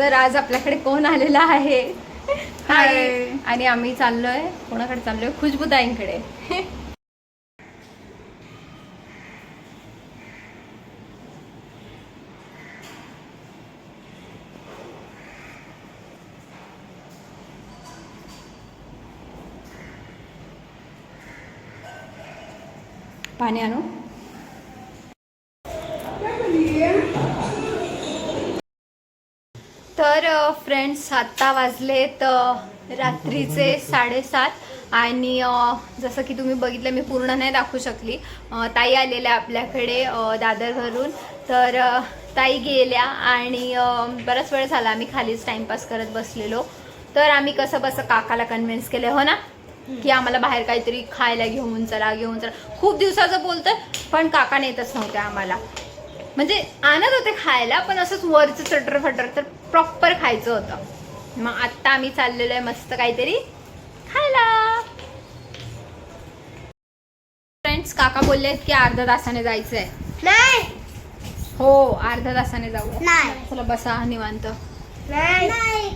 तर आज आपल्याकडे कोण आलेला आहे? हाय. आणि- आम्ही चाललोय कोणाकडे चाललोय? खुशबुदाईंकडे. पाणी आणू? तर फ्रेंड्स आत्ता वाजलेत रात्रीचे साडेसात आणि जसं की तुम्ही बघितलं मी पूर्ण नाही दाखवू शकली. ताई आलेल्या आपल्याकडे दादरवरून तर ताई गेल्या आणि बराच वेळ झाला आम्ही खालीच टाइमपास करत बसलेलो. तर आम्ही कसं बसं काकाला कन्व्हिन्स केलं हो ना? की आम्हाला बाहेर काहीतरी खायला घेऊन चला घेऊन चला. खूप दिवसाचं बोलतं पण काका नेतच नव्हते आम्हाला. म्हणजे आणत होते खायला पण असंच वरचं चटर फटर तर प्रॉपर खायचं होतं. मग आत्ता आम्ही चाललेलो आहे मस्त काहीतरी खायला. फ्रेंड्स काका बोलले आहेत की अर्ध्या तासाने जायचं आहे नाही. हो अर्ध्या तासाने जाऊ नाही. चला बसा निवांत. नाही.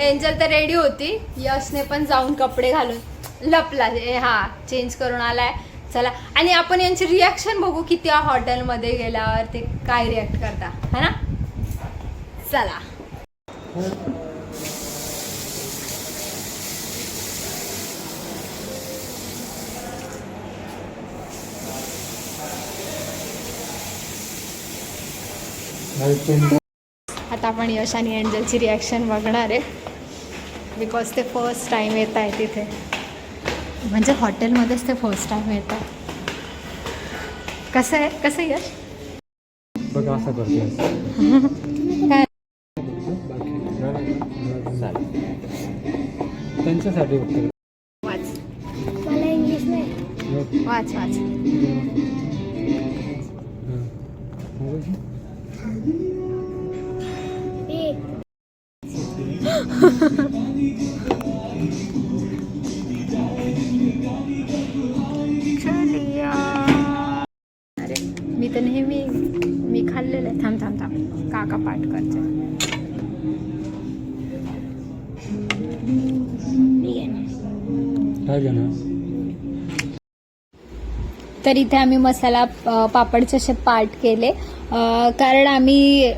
एंजल तर रेडी होती. यशने पण जाऊन कपडे घालून लपला. ए हा चेंज करून आलाय. चला आणि आपण यांची रिॲक्शन बघू की त्या हॉटेलमध्ये गेल्यावर ते काय रिॲक्ट करता. है ना? चला. आता आपण यश आणि एंजलची रिॲक्शन बघणार आहे. बिकॉज ते फर्स्ट टाईम येत आहे तिथे. म्हणजे हॉटेलमध्येच ते फर्स्ट टाईम येत आहे. कसं आहे? कसं यश? बघ असं करते. त्यांच्यासाठी फक्त वाच मला इंग्लिश नाही. वाच वाच. अरे मी तर नेहमी मी खाल्लेलं आहे. थांब थांब थांब. काका पाठ करते. काय घेणार तर इथे आम्ही मसाला पापडचे असे पार्ट केले. कारण आम्ही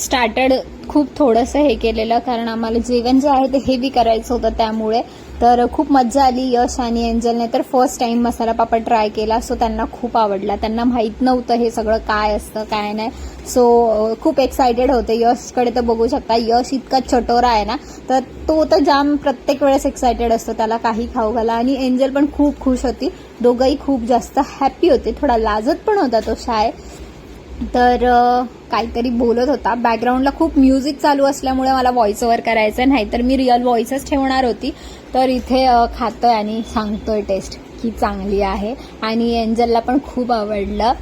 स्टार्टर्ड खूप थोडंसं हे केलेलं कारण आम्हाला जेवण जे आहे ते हेवी करायचं होतं त्यामुळे. तर खूप मजा आली यश आणि एंजलने. तर first time masala papad try केला सो त्यांना खूप आवडला. त्यांना माहीत नव्हतं हे सगळं काय असतं काय नाही. सो खूप एक्सायटेड होते. यशकडे तर बघू शकता यश इतका चटोरा आहे ना. तर तो तर जाम प्रत्येक वेळेस एक्सायटेड असतो त्याला काही खाऊ घाला. आणि एंजल पण खूप खुश होती. दोघंही खूप जास्त हॅपी होते. थोडा लाजत पण होता तो शाय तर काहीतरी बोलत होता. बॅकग्राऊंडला खूप म्युझिक चालू असल्यामुळे मला व्हॉइस ओव्हर करायचं नाहीतर मी रिअल व्हॉइसच ठेवणार होती. तर इथे खातोय आणि सांगतोय टेस्ट की चांगली आहे. आणि एंजलला पण खूप आवडलं.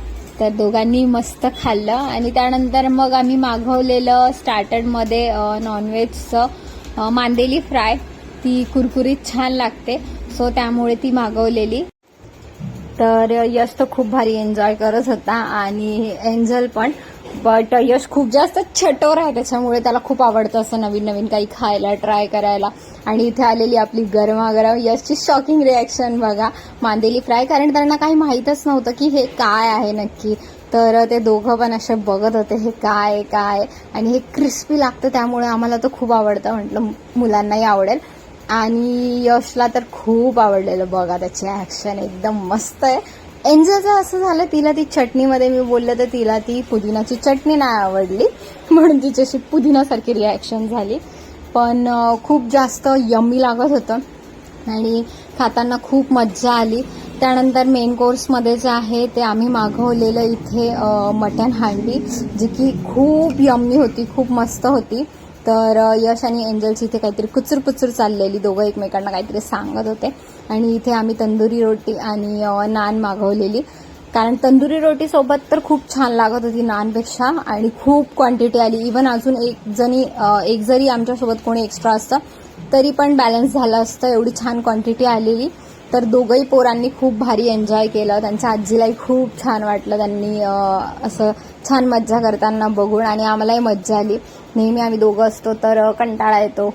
तर दोघांनी मस्त खाल्लं. आणि त्यानंतर मग आम्ही मागवलेलं स्टार्टरमध्ये नॉनव्हेजचं मांदेली फ्राय ती कुरकुरीत छान लागते. सो त्यामुळे ती मागवलेली. तर यश तर खूप भारी एन्जॉय करत होता. आणि एंजल पण बट uh, यश खूप जास्त छटोर आहे त्याच्यामुळे त्याला खूप आवडतं असं नवीन नवीन काही खायला ट्राय करायला. आणि इथे आलेली आपली गरमागरम यशची शॉकिंग रिॲक्शन बघा. मांदेली फ्राय कारण त्यांना काही माहीतच नव्हतं की हे काय आहे नक्की. तर ते दोघं पण असे बघत होते हे काय काय? आणि हे क्रिस्पी लागतं त्यामुळे आम्हाला तर खूप आवडतं. म्हटलं मुलांनाही आवडेल. आणि यशला तर खूप आवडलेलं बघा त्याची ॲक्शन एकदम मस्त आहे. एंजलचं असं झालं तिला ती चटणीमध्ये मी बोललं तर तिला ती पुदिनाची चटणी नाही आवडली. म्हणून तिच्याशी पुदिनासारखी रिॲक्शन झाली. पण खूप जास्त यम्मी लागत होतं. आणि खाताना खूप मज्जा आली. त्यानंतर मेन कोर्समध्ये जे आहे ते आम्ही मागवलेलं इथे मटन हांडी जी की खूप यम्मी होती खूप मस्त होती. तर यश आणि एंजल्स इथे काहीतरी कुचूर पुचूर चाललेली दोघं एकमेकांना काहीतरी सांगत होते. आणि इथे आम्ही तंदुरी रोटी आणि नान मागवलेली. कारण तंदुरी रोटीसोबत तर खूप छान लागत होती नानपेक्षा आणि खूप क्वांटिटी आली. इवन अजून एक जणी एक जरी आमच्यासोबत कोणी एक्स्ट्रा असतं तरी पण बॅलन्स झालं असतं. एवढी छान क्वांटिटी आलेली. तर दोघंही पोरांनी खूप भारी एन्जॉय केलं. त्यांच्या आजीलाही खूप छान वाटलं. त्यांनी असं छान मज्जा करताना बघून आणि आम्हालाही मज्जा आली. नेहमी आम्ही दोघं असतो तर कंटाळा येतो.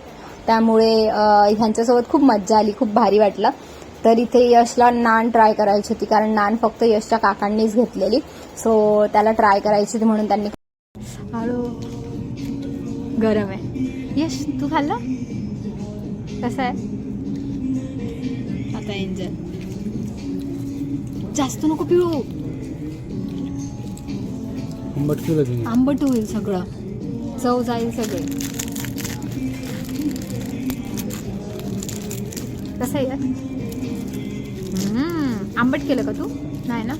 त्यामुळे ह्यांच्यासोबत खूप मज्जा आली खूप भारी वाटलं. तर इथे यशला नान ट्राय करायची होती कारण नान फक्त यशच्या काकांनीच घेतलेली. सो त्याला ट्राय करायची होती म्हणून त्यांनी हळू गरम आहे. यश तू खाल्लं? कसं आहे? आता एन्जॉय जास्त नको पिळू आंबट आंबट होईल सगळं. चव जाईल सगळे. कसं आहे यार हम्म, आंबट केलं का तू? नाही ना?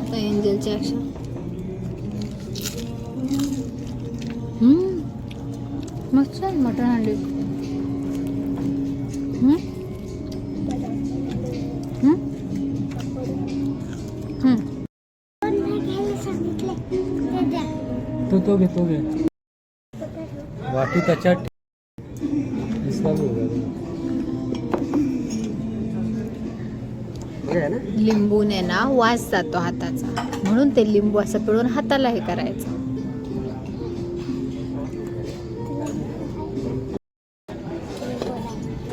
आता एंजलच्या अक्षा हम्म, मस्त आहे मटण हंडी ते. तो तो घे तो घे. वाटी त्याच्यात लिंबूने ना वास जातो हाताचा. म्हणून ते लिंबू असं पिळून हाताला हे करायचं.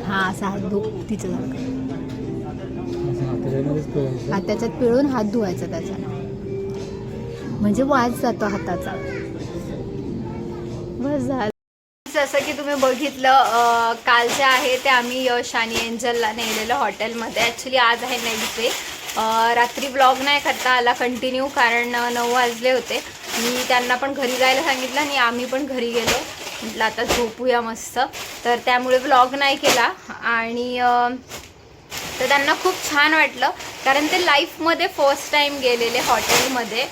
हा असा हात धु तिचं करायचं. हाताच्यात पिळून हात धुवायचा त्याचा. म्हणजे वास जातो हाताचा. बस झालं. जसं की तुम्ही बघितलं काल जे आहे ते आम्ही यश आणि एंजलला नेलेलं हॉटेलमध्ये. ॲक्च्युली आज आहे नेक्स्ट डे. रात्री ब्लॉग नाही करता आला कंटिन्यू कारण नऊ वाजले होते. मी त्यांना पण घरी जायला सांगितलं आणि आम्ही पण घरी गेलो. म्हटलं आता झोपूया मस्त. तर त्यामुळे ब्लॉग नाही केला. आणि तर त्यांना खूप छान वाटलं. कारण ते लाईफमध्ये फर्स्ट टाईम गेलेले हॉटेलमध्ये.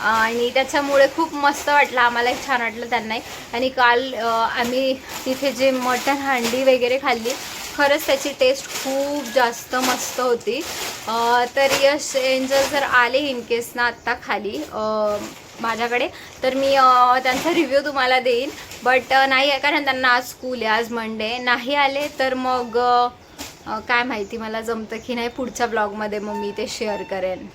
आणि त्याच्यामुळे खूप मस्त वाटलं. आम्हालाही छान वाटलं त्यांनाही. आणि काल आम्ही तिथे जे मटण हांडी वगैरे खाल्ली खरंच त्याची टेस्ट खूप जास्त मस्त होती. तर यश एंजल जर आले इनकेस ना आत्ता खाली माझ्याकडे. तर मी त्यांचा रिव्ह्यू तुम्हाला देईन. बट नाही आहे कारण त्यांना आज स्कूल आहे आज मंडे नाही आले तर मग काय माहिती मला जमतं की नाही पुढच्या ब्लॉगमध्ये मग मी ते शेअर करेन.